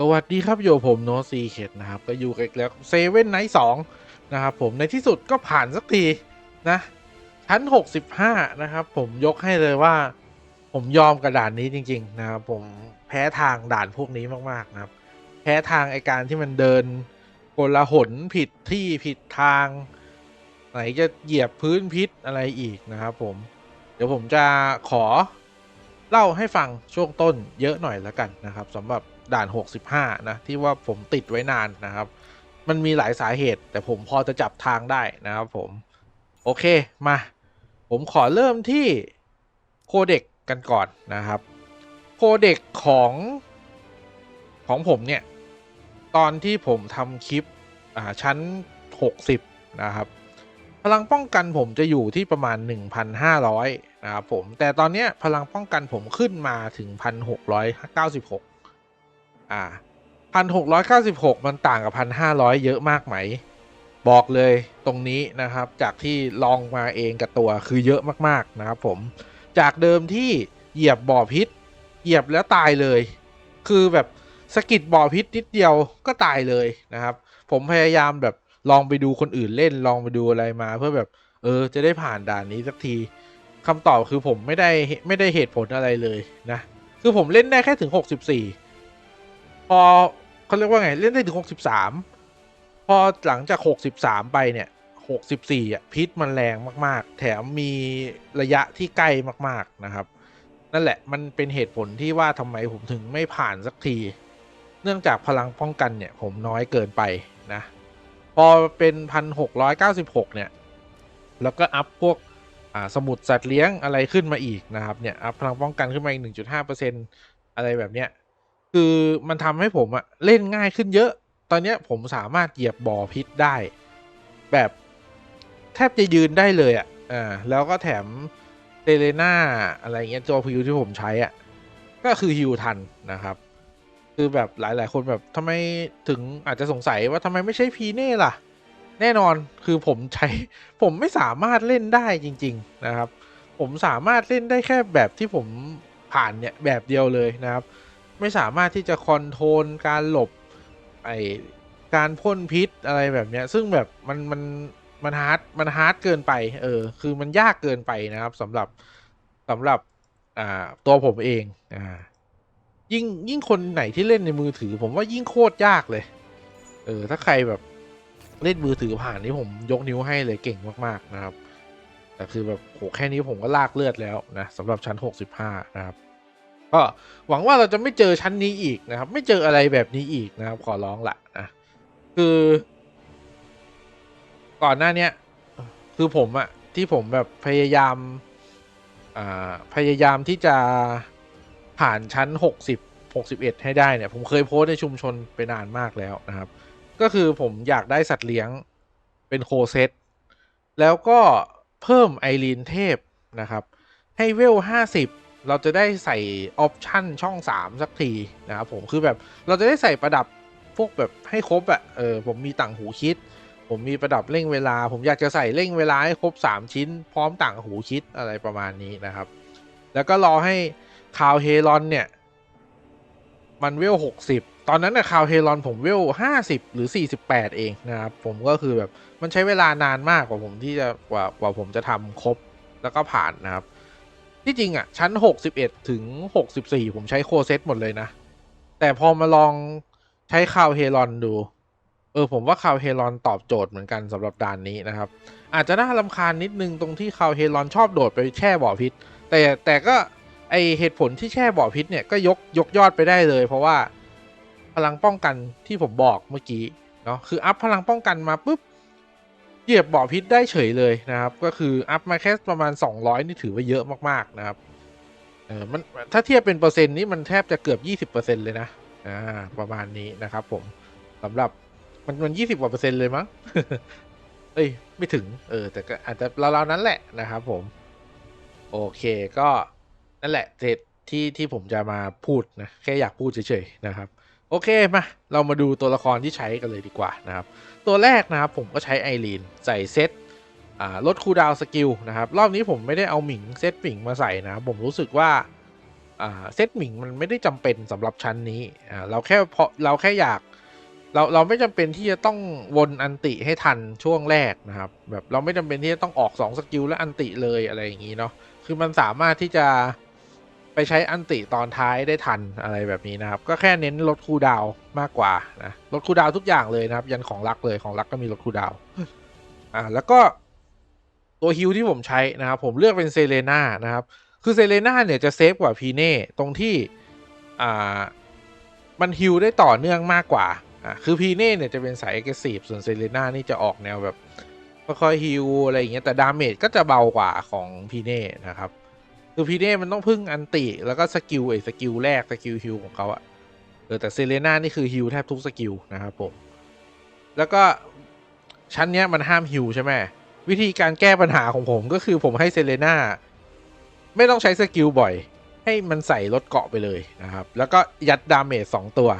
สวัสดีครับอยู่กับผมโนซีเขตนะครับ ก็อยู่กันอีกแล้วเซเว่นไนท์สองนะครับผมในที่สุดก็ผ่านสักทีนะ ชั้น 65 นะครับ ผมยกให้เลยว่า ผมยอมกับด่านนี้จริง ๆ นะครับ ผมแพ้ทางด่านพวกนี้มาก ๆ นะครับ แพ้ทางไอการที่มันเดินกลหนผิดที่ผิดทาง ไหนจะเหยียบพื้นพิษอะไรอีกนะครับผม เดี๋ยวผมจะขอ เล่าให้ฟังช่วงต้นเยอะหน่อยแล้วกันนะครับสำหรับด่าน 65 นะ ที่ว่าผมติดไว้นานนะครับ มันมีหลายสาเหตุ แต่ผมพอจะจับทางได้นะครับผม โอเคมา ผมขอเริ่มที่โคเด็กกันก่อนนะครับ โคเด็กของของผมเนี่ย ตอนที่ผมทำคลิปอ่าชั้น 60 นะครับ พลังป้องกันผมจะอยู่ที่ประมาณ 1,500 นะครับผมแต่ตอนนี้พลังป้องกันผมขึ้นมาถึง 1,696 อ่า 1,696 มันต่างกับ 1,500 เยอะมากไหม บอกเลยตรงนี้นะครับจากที่ลองมาเองกับตัวคือเยอะมากๆนะครับผมจากเดิมที่เหยียบบ่อพิษ เหยียบแล้วตายเลย คือแบบสกิดบ่อพิษนิดเดียวก็ตายเลยนะครับ ผมพยายามแบบลองไปดูคนอื่นเล่นลองไปดูอะไรมาเพื่อแบบ เออ จะได้ผ่านด่านนี้สักที คำตอบคือผมไม่ได้ไม่ได้เหตุผลอะไรเลยนะ คือผมเล่นได้แค่ถึง 64 พอเขาเรียกว่าไง เล่นได้ถึง 63 พอหลังจาก 63 ไปเนี่ย 64อะพิษมันแรงมาก ๆ แถมมีระยะที่ใกล้มาก ๆ นะครับ นั่นแหละมันเป็นเหตุผลที่ว่าทำไมผมถึงไม่ผ่านสักที เนื่องจากพลังป้องกันเนี่ย ผมน้อยเกินไปนะ พอเป็น 1696 เนี่ย แล้วก็อัพพวก สมุดสัตว์เลี้ยงอะไรขึ้นมาอีกนะครับเนี่ยอัพพลังป้องกันขึ้นมาอีก 1.5%อะไรแบบเนี้ยคือมันทำให้ผมอะเล่นง่ายขึ้นเยอะ ตอนเนี้ยผมสามารถเหยียบบ่อพิษได้ แบบแทบจะยืนได้เลยอะอ่าแล้วก็แถมเตเลน่าอะไรเงี้ยตัวพิวที่ผมใช้อะก็คือฮิวทันนะครับคือแบบหลาย ๆ คนแบบทำไมถึงอาจจะสงสัยว่าทำไมไม่ใช่พีเน่ล่ะ แน่นอนคือผมใช้ ผมไม่สามารถเล่นได้จริง ๆนะครับ ผมสามารถเล่นได้แค่แบบที่ผมผ่านเนี่ยแบบเดียวเลยนะครับ ไม่สามารถที่จะคอนโทรลการหลบไอการพ่นพิษอะไรแบบเนี้ย ซึ่งแบบมันมันมันฮาร์ดมันฮาร์ดเกินไป เออ คือมันยากเกินไปนะครับสำหรับสำหรับอ่าตัวผมเองอ่ายิ่งยิ่งคนไหนที่เล่นในมือถือ ผมว่ายิ่งโคตรยากเลย เออ ถ้าใครแบบ เล่นมือถือผ่านนี่ผมยกนิ้วให้เลยเก่งมากๆนะครับ แต่คือแบบโหแค่นี้ผมก็ลากเลือดแล้วนะสำหรับชั้น 65 นะครับ ก็หวังว่าเราจะไม่เจอชั้นนี้อีกนะครับ ไม่เจออะไรแบบนี้อีกนะครับ ขอร้องละนะคือ ก่อนหน้าเนี้ยคือผมอะที่ผมแบบพยายามอ่าพยายามที่จะผ่านชั้น 60 61 ให้ได้เนี่ย ผมเคยโพสต์ในชุมชนไปนานมากแล้วนะครับ ก็คือผมอยากได้สัตว์เลี้ยงเป็นโคเซตแล้วก็เพิ่มไอรีนเทพนะครับ ให้เวล 50 เราจะได้ใส่ออปชั่นช่อง 3 สักทีนะครับผมคือแบบเราจะได้ใส่ประดับพวกแบบให้ครบอะเออผมมีต่างหูคิด ผมมีประดับเร่งเวลา ผมอยากจะใส่เร่งเวลาให้ครบ 3 ชิ้น พร้อมต่างหูคิดอะไรประมาณนี้นะครับ แล้วก็รอให้คาวเฮรอนเนี่ย มันเวล 60 ตอนนั้นนะคาวเฮรอนผมเวล50หรือ48เองนะครับ ผมก็คือแบบมันใช้เวลานานมากกว่าผมที่จะกว่ากว่าผมจะทำครบแล้วก็ผ่านนะครับ ที่จริงอะ ชั้น61ถึง64ผมใช้โคเซตหมดเลยนะ แต่พอมาลองใช้คาวเฮรอนดู เออ ผมว่าคาวเฮรอนตอบโจทย์เหมือนกันสำหรับด่านนี้นะครับ อาจจะน่าลำคาญนิดนึงตรงที่คาวเฮรอนชอบโดดไปแช่บ่อพิษ แต่แต่ก็ไอเหตุผลที่แช่บ่อพิษเนี่ยก็ยกยกยอดไปได้เลย เพราะว่า พลังป้องกันที่ผมบอกเมื่อกี้เนาะคืออัพพลังป้องกันมาปุ๊บเหยียบบ่อพิษได้เฉยเลยนะครับ ก็คืออัพมาแค่ประมาณ 200 นี่ถือว่าเยอะมากๆนะครับเออมันถ้าเทียบเป็นเปอร์เซ็นต์นี่มันแทบจะเกือบ 20%เลยนะอ่าประมาณนี้นะครับผมสำหรับมันมัน20กว่าเปอร์เซ็นต์เลยมั้ง เอ้ย ไม่ถึง เออ แต่ก็อาจจะราวๆนั้นแหละนะครับผม โอเคก็นั่นแหละเจที่ที่ผมจะมาพูดนะ แค่อยากพูดเฉยๆนะครับ โอเคมาเรามาดูตัวละครที่ใช้กันเลยดีกว่านะครับ ตัวแรกนะครับผมก็ใช้ไอรีนใส่เซตลดคูดาวสกิลนะครับรอบนี้ผมไม่ได้เอาหมิงเซตหมิงมาใส่นะครับผมรู้สึกว่าเซตหมิงมันไม่ได้จำเป็นสำหรับชั้นนี้เราแค่พอเราแค่อยากเราเราไม่จำเป็นที่จะต้องวนอันติให้ทันช่วงแรกนะครับแบบเราไม่จำเป็นที่จะต้องออก 2 สกิลแล้วอันติเลยอะไรอย่างนี้เนาะคือมันสามารถที่จะ ไปใช้อันติตอนท้ายได้ทันอะไรแบบนี้นะครับ ก็แค่เน้นลดคูดาวมากกว่านะลดคูดาวทุกอย่างเลยนะครับ ยันของรักเลยของรักก็มีลดคูดาวอ่าแล้วก็ตัวฮิลที่ผมใช้นะครับ ผมเลือกเป็นเซเลน่านะครับ คือเซเลน่าเนี่ยจะเซฟกว่าพีเน่ตรงที่อ่ามันฮิลได้ต่อเนื่องมากกว่าอ่าคือพีเน่เนี่ยจะเป็นสายเอ็กซ์ซีฟส่วนเซเลน่านี่จะออกแนวแบบค่อยๆฮิลอะไรอย่างเงี้ยแต่ดาเมจก็จะเบากว่าของพีเน่นะครับ คือพีเน่มันต้องพึ่งอันติ แล้วก็สกิลไอ้สกิลแรกสกิลฮิลของเขาอะเออแต่เซเลน่านี่คือฮิลแทบทุกสกิลนะครับผม แล้วก็ชั้นเนี้ยมันห้ามฮิลใช่ไหมวิธีการแก้ปัญหาของผมก็คือผมให้เซเลน่าไม่ต้องใช้สกิลบ่อย ให้มันใส่ลดเกาะไปเลยนะครับ แล้วก็ยัดดาเมจสองตัว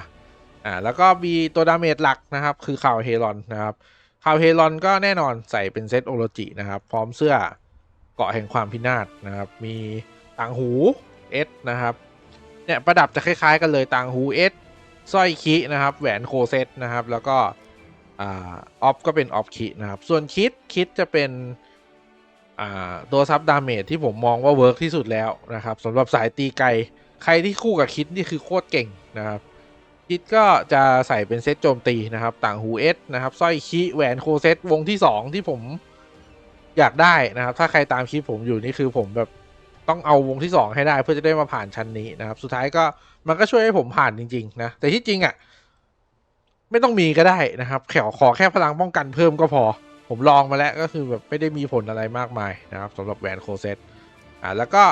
อ่าแล้วก็มีตัวดาเมจหลักนะครับ คือข่าวเฮรอนนะครับข่าวเฮรอนก็แน่นอนใส่เป็นเซตโอโรจินะครับ พร้อมเสื้อ เกาะแห่งความพินาศนะครับ มีต่างหูเอสนะครับ เนี่ยประดับจะคล้าย ๆ กันเลยต่างหูเอสสร้อยคินะครับ แหวนโคเซตนะครับ แล้วก็อ่าออฟก็เป็นออฟคินะครับ ส่วนคิดคิดจะเป็นอ่าตัวซับดาเมจที่ผมมองว่าเวิร์กที่สุดแล้วนะครับสำหรับสายตีไกลใครที่คู่กับคิดนี่คือโคตรเก่งนะครับ คิดก็จะใส่เป็นเซตโจมตีนะครับ ต่างหูเอสนะครับสร้อยคีแหวนโคเซตวงที่ 2 ที่ผม อยากได้นะครับ ถ้าใครตามคลิปผมอยู่นี่คือผมแบบต้องเอาวงที่ 2 ให้ได้เพื่อจะได้มาผ่านชั้นนี้นะครับ สุดท้ายก็มันก็ช่วยให้ผมผ่านจริง ๆ นะ แต่ที่จริงอะ่ะ ไม่ต้องมีก็ได้นะครับ แขวขอแค่พลังป้องกันเพิ่มก็พอ ผมลองมาแล้วก็คือแบบไม่ได้มีผลอะไรมากมายนะครับสำหรับแหวนโคเซตอ่าแล้วก็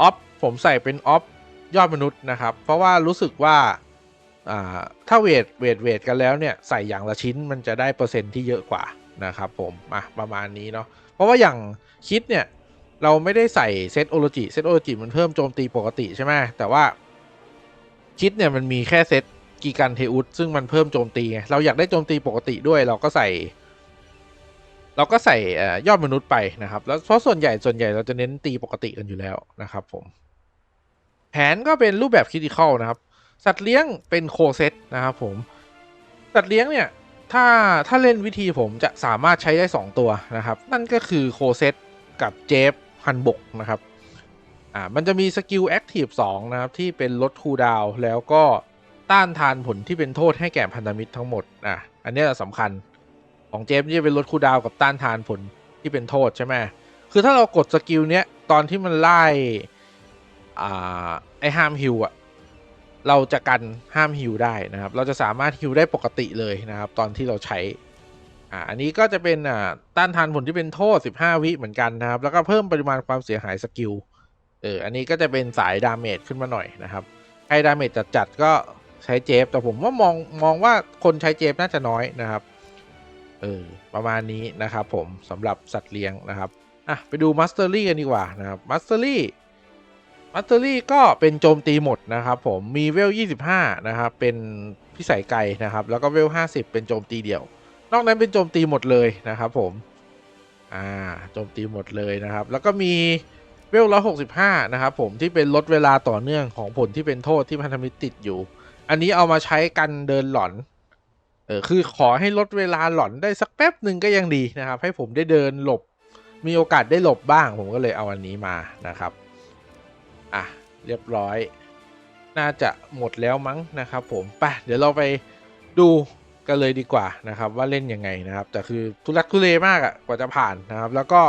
ออฟผมใส่เป็นออฟยอดมนุษย์นะครับ เพราะว่ารู้สึกว่าอ่าถ้าเวทเวทเวทกันแล้วเนี่ยใส่อย่างละชิ้นมันจะได้เปอร์เซ็นต์ที่เยอะกว่านะครับผมอะประมาณนี้เนาะ ราะว่าอย่างคิดเนี่ย เราไม่ได้ใส่เซตโอโลจิเซตโอโลจิมันเพิ่มโจมตีปกติใช่ไหมแต่ว่าคิดเนี่ยมันมีแค่เซตกีกันเทอุสซึ่งมันเพิ่มโจมตี เราอยากได้โจมตีปกติด้วยเราก็ใส่ เราก็ใส่อยอดมนุษย์ไปนะครับ แล้วเพราะส่วนใหญ่ส่วนใหญ่เราจะเน้นตีปกติกันอยู่แล้วนะครับผม แผนก็เป็นรูปแบบคิด i คอลนะครับ สัตว์เลี้ยงเป็นโคเซตนะครับผม สัตว์เลี้ยงเนี่ย ถ้าถ้าเล่นวิธีผมจะสามารถใช้ได้ 2 ตัวนะครับ นั่นก็คือโคเซตกับเจฟฮันบกนะครับอ่ามันจะมีสกิลแอคทีฟ2นะครับ ที่เป็นลดคูดาวแล้วก็ต้านทานผลที่เป็นโทษให้แก่พันธมิตรทั้งหมดอะอันนี้ยสำคัญของเจฟนี่จะเป็นลดคูดาวกับต้านทานผลที่เป็นโทษใช่ไหมคือถ้าเรากดสกิลเนี้ยตอนที่มันไล่อ่าไอห้ามฮิวอะ เราจะกันห้ามฮิวได้นะครับ เราจะสามารถฮิวได้ปกติเลยนะครับ ตอนที่เราใช้อ่าอันนี้ก็จะเป็นอ่าต้านทานผลที่เป็นโทษ 15 วิเหมือนกันนะครับ แล้วก็เพิ่มปริมาณความเสียหายสกิลเอออันนี้ก็จะเป็นสายดาเมจขึ้นมาหน่อยนะครับใครดาเมจจัดๆก็ใช้เจฟ แต่ผมว่ามองมองว่าคนใช้เจฟน่าจะน้อยนะครับเออประมาณนี้นะครับผมสำหรับสัตว์เลี้ยงนะครับอะไปดูมัสเตอรี่กันดีกว่านะครับมัสเตอรี่ มัสเตอรี่ก็เป็นโจมตีหมดนะครับผมมีเวล 25 นะครับเป็นพิสัยไกลนะครับ แล้วก็เวล 50 เป็นโจมตีเดี่ยว นอกนั้นเป็นโจมตีหมดเลยนะครับผมอ่าโจมตีหมดเลยนะครับ แล้วก็มีเวล165นะครับผมที่เป็นลดเวลาต่อเนื่องของผลที่เป็นโทษที่พันธมิตรติดอยู่ อันนี้เอามาใช้กันเดินหลอนเออคือขอให้ลดเวลาหลอนได้สักแป๊บหนึ่งก็ยังดีนะครับ ให้ผมได้เดินหลบ มีโอกาสได้หลบบ้าง ผมก็เลยเอาอันนี้มานะครับ อะเรียบร้อย น่าจะหมดแล้วมั้งนะครับผมไปเดี๋ยวเราไปดูกันเลยดีกว่านะครับว่าเล่นยังไงนะครับ แต่คือทุลักทุเลมากอะกว่าจะผ่านนะครับ แล้วก็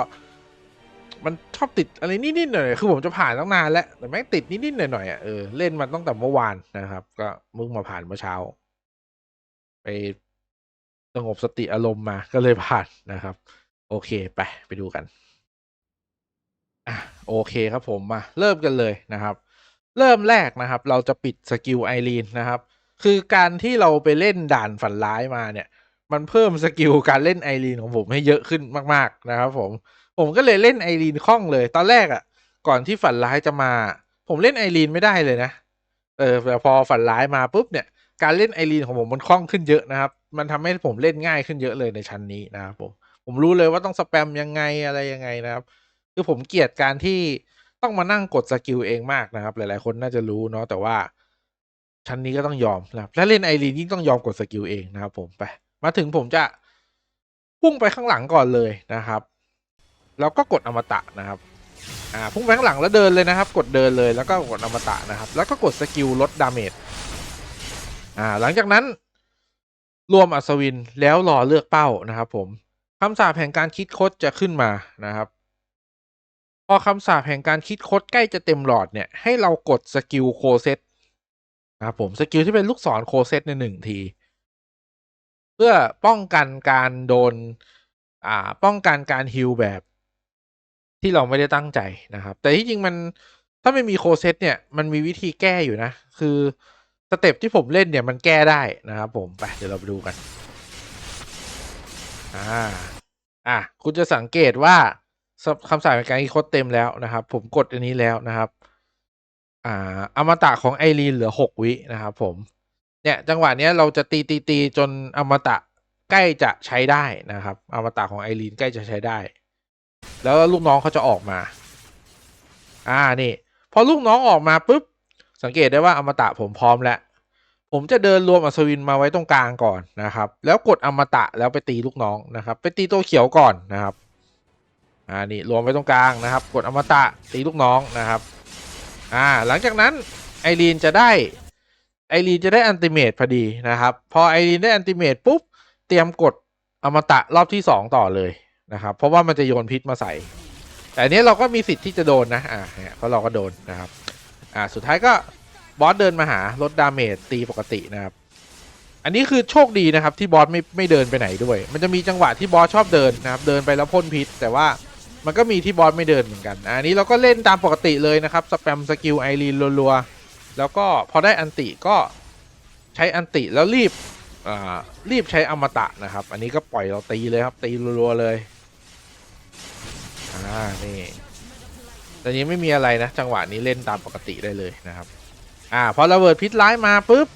มันชอบติดอะไรนิดๆหน่อยๆคือผมจะผ่านตั้งนานแล้วแต่แม่งติดนิดๆหน่อยๆอะเออเล่นมันตั้งแต่เมื่อวานนะครับ ก็มึงมาผ่านเมื่อเช้า ไปสงบสติอารมณ์มาก็เลยผ่านนะครับ โอเคไปไปดูกัน อะโอเคครับผมมาเริ่มกันเลยนะครับ เริ่มแรกนะครับ เราจะปิดสกิลไอรีนนะครับ คือการที่เราไปเล่นด่านฝันร้ายมาเนี่ย มันเพิ่มสกิลการเล่นไอรีนของผมให้เยอะขึ้นมากๆนะครับ ผมผมก็เลยเล่นไอรีนคล่องเลย ตอนแรกอะ่ะ ก่อนที่ฝันร้ายจะมา ผมเล่นไอรีนไม่ได้เลยนะเออแต่พอฝันร้ายมาปุ๊บเนี่ยการเล่นไอรีนของผมมันคล่องขึ้นเยอะนะครับ มันทำให้ผมเล่นง่ายขึ้นเยอะเลยในชั้นนี้นะครับผมผมรู้เลยว่าต้องสแปมยังไงอะไรยังไงนะครับ คือผมเกลียดการที่ต้องมานั่งกดสกิลเองมากนะครับ หลาย ๆ คนน่าจะรู้เนาะแต่ว่า ชั้นนี้ก็ต้องยอมนะครับถ้าเล่นไอรีนยิ่งต้องยอมกดสกิลเองนะครับ ผมไป มาถึงผมจะพุ่งไปข้างหลังก่อนเลยนะครับ แล้วก็กดอมตะนะครับอ่าพุ่งไปข้างหลังแล้วเดินเลยนะครับ กดเดินเลยแล้วก็กดอมตะนะครับ แล้วก็กดสกิลลดดาเมจอ่าหลังจากนั้น รวมอัศวินแล้วรอเลือกเป้านะครับ ผมคำสาปแห่งการคิดคดจะขึ้นมานะครับ อคำสาปแห่งการคิดคดใกล้จะเต็มหลอดเนี่ย ให้เรากดสกิลโคเซตนะครับผมสกิลที่เป็นลูกศรโคเซตในหนึ่งที เพื่อป้องกันการโดน อ่า ป้องกันการฮิลแบบ ที่เราไม่ได้ตั้งใจนะครับ แต่ที่จริงมันถ้าไม่มีโคเซตเนี่ย มันมีวิธีแก้อยู่นะ คือสเต็ปที่ผมเล่นเนี่ยมันแก้ได้นะครับผม ไปเดี๋ยวเราไปดูกัน อ่า อะคุณจะสังเกตว่า คำสั่งในการคิดคดเต็มแล้วนะครับ ผมกดอันนี้แล้วนะครับ อ่าอมตะของไอรีนเหลือหกวินะครับผม เนี่ยจังหวะเนี้ยเราจะตีตีตีจนอมตะใกล้จะใช้ได้นะครับอมตะของไอรีนใกล้จะใช้ได้ แล้วลูกน้องเขาจะออกมา อ่านี่ พอลูกน้องออกมาปุ๊บ สังเกตได้ว่าอมตะผมพร้อมแล้วผมจะเดินรวมอัศวินมาไว้ตรงกลางก่อนนะครับ แล้วกดอมตะแล้วไปตีลูกน้องนะครับ ไปตีตัวเขียวก่อนนะครับ อ่านี่รวมไว้ตรงกลางนะครับ กดอมตะตีลูกน้องนะครับ อ่าหลังจากนั้นไอรีนจะได้ไอรีนจะได้อันติเมตพอดีนะครับ พอไอรีนได้อันติเมตปุ๊บเตรียมกดอมตะรอบที่สองต่อเลยนะครับ เพราะว่ามันจะโยนพิษมาใส่ แต่อันนี้เราก็มีสิทธิ์ที่จะโดนนะอ่าเนี่ยเพราะเราก็โดนนะครับอ่าสุดท้ายก็บอสเดินมาหาลดดาเมจตีปกตินะครับ อันนี้คือโชคดีนะครับที่บอสไม่ไม่เดินไปไหนด้วย มันจะมีจังหวะที่บอสชอบเดินนะครับ เดินไปแล้วพ่นพิษ แต่ว่า มันก็มีที่บอสไม่เดินเหมือนกัน อันนี้เราก็เล่นตามปกติเลยนะครับ สแปมสกิลไอรีนรัวๆ แล้วก็พอได้อันติก็ใช้อันติแล้วรีบอ่ารีบใช้อมตะนะครับ อันนี้ก็ปล่อยเราตีเลยครับ ตีรัวๆเลย อ่า นี่แต่นี้ไม่มีอะไรนะ จังหวะนี้เล่นตามปกติได้เลยนะครับ อ่า พอระเบิดพิษร้ายมาปุ๊บ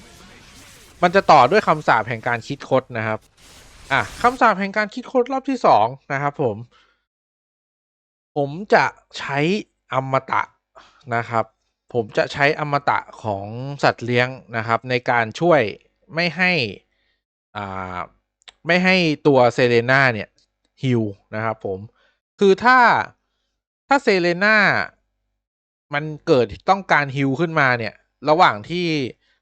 มันจะต่อด้วยคำสาปแห่งการคิดคดนะครับ อะคำสาปแห่งการคิดคดรอบที่สองนะครับผม ผมจะใช้อมตะนะครับ ผมจะใช้อมตะของสัตว์เลี้ยงนะครับ ในการช่วยไม่ให้อ่าไม่ให้ตัวเซเลน่าเนี่ยฮิลนะครับผมคือถ้าถ้าเซเลน่ามันเกิดต้องการฮิลขึ้นมาเนี่ย ระหว่างที่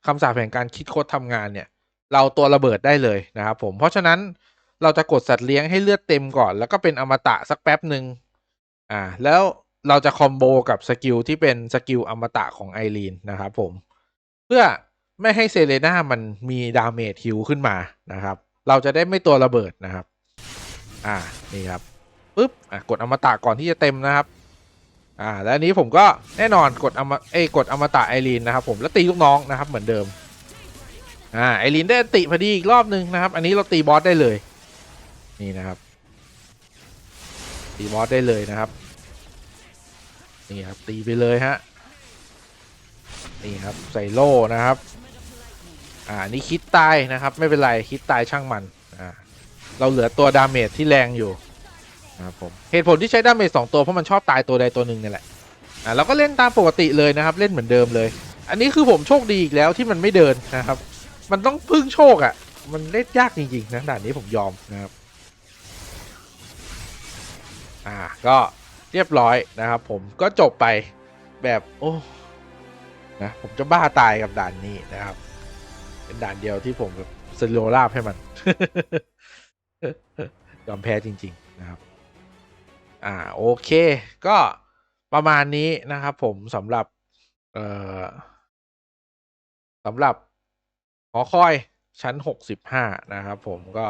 คำสาปแห่งการคิดโคดทำงานเนี่ย เราตัวระเบิดได้เลยนะครับผมเพราะฉะนั้นเราจะกดสัตว์เลี้ยงให้เลือดเต็มก่อน แล้วก็เป็นอมตะสักแป๊บหนึ่ง อ่า แล้วเราจะคอมโบกับสกิลที่เป็นสกิลอมตะของไอรีนนะครับผม เพื่อไม่ให้เซเลน่ามันมีดาเมจฮิลขึ้นมานะครับ เราจะได้ไม่ตัวระเบิดนะครับ อ่า นี่ครับปุ๊บ อะ กดอมตะก่อนที่จะเต็มนะครับ อ่า แล้วอันนี้ผมก็แน่นอนกดอมเอ้กดอมตะไอรีนนะครับผม แล้วตีลูกน้องนะครับ เหมือนเดิม อ่า ไอรีนได้ติพอดีอีกรอบนึงนะครับ อันนี้เราตีบอสได้เลย นี่นะครับ ตีบอสได้เลยนะครับ นี่ครับตีไปเลยฮะ นี่ครับใส่โล่นะครับ อ่านี่คิดตายนะครับ ไม่เป็นไรคิดตายช่างมัน อ่าเราเหลือตัวดาเมจที่แรงอยู่นะครับผมเหตุผลที่ใช้ดาเมจสองตัวเพราะมันชอบตายตัวใดตัวหนึ่งนี่แหละอ่าเราก็เล่นตามปกติเลยนะครับเล่นเหมือนเดิมเลย อันนี้คือผมโชคดีอีกแล้วที่มันไม่เดินนะครับ มันต้องพึ่งโชคอะ่ะ มันเล่นยากจริงๆนะด่านนี้ผมยอมนะครับ อ่าก็เรียบร้อยนะครับ ผมก็จบไปแบบโอ้นะผมจะบ้าตายกับด่านนี้นะครับ เป็นด่านเดียวที่ผมแบบสโลราบให้มันยอมแพ้จริง ๆนะครับ อ่าโอเค ก็ประมาณนี้นะครับผมสำหรับเอ่อสำหรับหอคอยชั้น 65 นะครับผมก็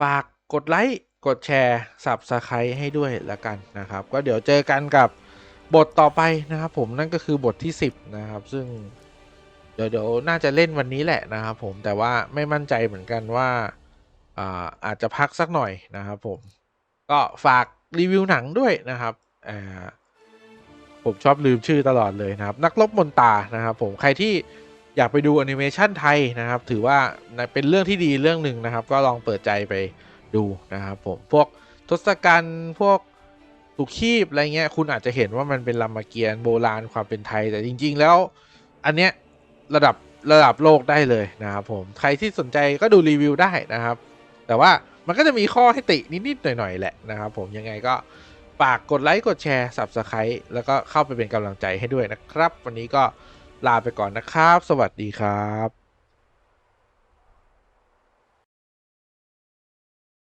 ฝากกดไลค์ กดแชร์สับสไครให้ด้วยแล้วกันนะครับ ก็เดี๋ยวเจอกันกับบทต่อไปนะครับ ผมนั่นก็คือบทที่ 10 นะครับ ซึ่งเดี๋ยวเดี๋ยวน่าจะเล่นวันนี้แหละนะครับผมแต่ว่าไม่มั่นใจเหมือนกันว่าอาอาจจะพักสักหน่อยนะครับผมก็ฝากรีวิวหนังด้วยนะครับผมชอบลืมชื่อตลอดเลยนะครับ นักลบมนตานะครับ ผมใครที่อยากไปดูแอนิเมชันไทยนะครับ ถือว่าเป็นเรื่องที่ดีเรื่องหนึ่งนะครับ ก็ลองเปิดใจไป ดูนะครับผม พวกทศกัณฐ์พวกถูกคีบอะไรเงี้ย คุณอาจจะเห็นว่ามันเป็นลำมเกียนโบราณความเป็นไทย แต่จริง ๆ แล้ว อันเนี้ยระดับระดับโลกได้เลยนะครับผม ใครที่สนใจก็ดูรีวิวได้นะครับ แต่ว่ามันก็จะมีข้อให้ตินิดๆหน่อยๆแหละนะครับผมยังไงก็ฝากกดไลค์กดแชร์ Subscribe แล้วก็เข้าไปเป็นกำลังใจให้ด้วยนะครับ วันนี้ก็ลาไปก่อนนะครับ สวัสดีครับ